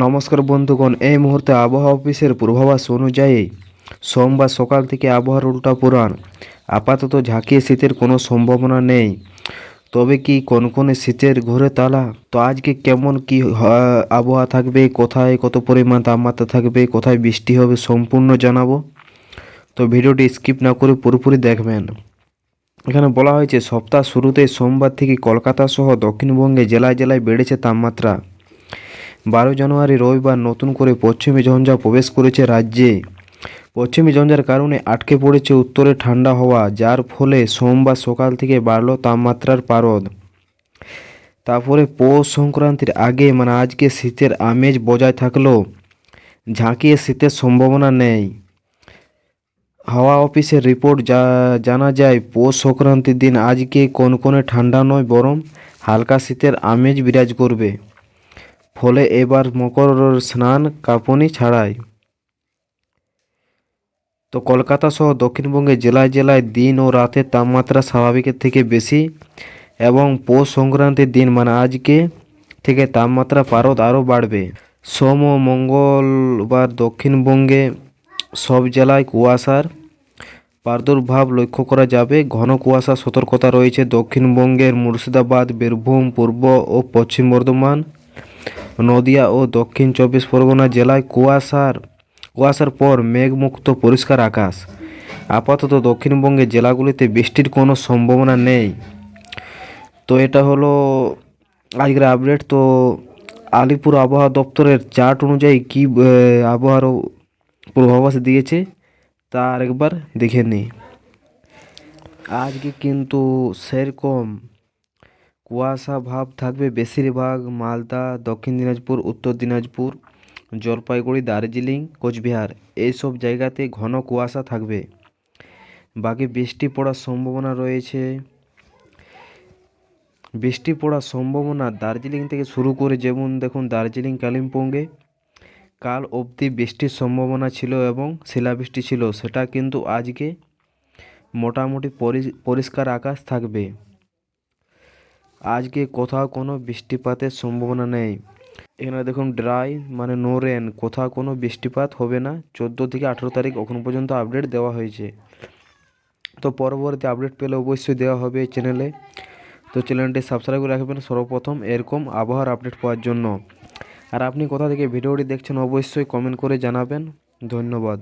নমস্কার বন্ধুগণ, এই মুহূর্তে আবহাওয়া অফিসের পূর্বাভাস অনুযায়ী সোমবার সকাল থেকে আবহাওয়ার উল্টা পুরাণ। আপাতত ঝাঁকিয়ে শীতের কোনো সম্ভাবনা নেই। তবে কি কনকনে শীতের ঘরে তালা? তো আজকে কেমন কি আবহাওয়া থাকবে, কোথায় কত পরিমাণ তাপমাত্রা থাকবে, কোথায় বৃষ্টি হবে সম্পূর্ণ জানাব। তো ভিডিওটি স্কিপ না করে পুরোপুরি দেখবেন। এখানে বলা হয়েছে, সপ্তাহ শুরুতে সোমবার থেকে কলকাতা সহ দক্ষিণবঙ্গে জেলায় জেলায় বেড়েছে তাপমাত্রা। বারো জানুয়ারি রবিবার নতুন করে পশ্চিমী ঝঞ্ঝা প্রবেশ করেছে রাজ্যে। পশ্চিমী ঝঞ্ঝার কারণে আটকে পড়েছে উত্তরে ঠান্ডা হওয়া, যার ফলে সোমবার সকাল থেকে বাড়ল তাপমাত্রার পারদ। তারপরে পৌষ সংক্রান্তির আগে মানে আজকে শীতের আমেজ বজায় থাকলেও ঝাঁকিয়ে শীতের সম্ভাবনা নেই। হাওয়া অফিসের রিপোর্ট যা, জানা যায়, পৌষ সংক্রান্তির দিন আজকে কনকনে ঠান্ডা নয়, বরং হালকা শীতের আমেজ বিরাজ করবে। ফলে এবার মকর স্নান কাঁপুনি ছাড়াই। তো কলকাতা সহ দক্ষিণবঙ্গে জেলায় জেলায় দিন ও রাতের তাপমাত্রা স্বাভাবিকের থেকে বেশি এবং পৌষ সংক্রান্তির দিন মানে আজকে থেকে তাপমাত্রা পারদ আরও বাড়বে। সোম ও মঙ্গলবার দক্ষিণবঙ্গে সব জেলায় কুয়াশার প্রাদুর্ভাব লক্ষ্য করা যাবে। ঘন কুয়াশা সতর্কতা রয়েছে দক্ষিণবঙ্গের মুর্শিদাবাদ, বীরভূম, পূর্ব ও পশ্চিম বর্ধমান। নদিয়া ও দক্ষিণ চব্বিশ পরগনা জেলায় কুয়াশার কুয়াশার পর মেঘমুক্ত পরিষ্কার আকাশ। আপাতত দক্ষিণবঙ্গের জেলাগুলিতে বৃষ্টির কোনো সম্ভাবনা নেই। তো এটা হলো আজকের আপডেট তো আলিপুর আবহাওয়া দপ্তরের চার্ট অনুযায়ী কী আবহাওয়ার পূর্বাভাস দিয়েছে, তা আরেকবার দেখে নিই। আজকে কিন্তু সেরকম কুয়াশা ভাব থাকবে বেশিরভাগ মালদা, দক্ষিণ দিনাজপুর, উত্তর দিনাজপুর, জলপাইগুড়ি, দার্জিলিং, কোচবিহার। এইসব জায়গাতে ঘন কুয়াশা থাকবে। বাকি বৃষ্টি পড়ার সম্ভাবনা রয়েছে। বৃষ্টি পড়ার সম্ভাবনা দার্জিলিং থেকে শুরু করে যেমন দেখুন দার্জিলিং, কালিম্পংয়ে কাল অবধি বৃষ্টির সম্ভাবনা ছিল এবং শিলাবৃষ্টি ছিল। সেটা কিন্তু আজকে মোটামুটি পরি- পরিষ্কার আকাশ থাকবে। আজকে কোথাও কোনো বৃষ্টিপাতের সম্ভাবনা নেই। এখানে দেখুন ড্রাই মানে নো রেন কোথাও কোনো বৃষ্টিপাত হবে না। চোদ্দ থেকে আঠেরো তারিখ এখন পর্যন্ত আপডেট দেওয়া হয়েছে। তো পরবর্তী আপডেট পেলে অবশ্যই দেওয়া হবে এই চ্যানেলে তো চ্যানেলটি সাবস্ক্রাইব করে রাখবেন সর্বপ্রথম এরকম আবহাওয়ার আপডেট পাওয়ার জন্য। আর আপনি কোথা থেকে ভিডিওটি দেখছেন অবশ্যই কমেন্ট করে জানাবেন। ধন্যবাদ।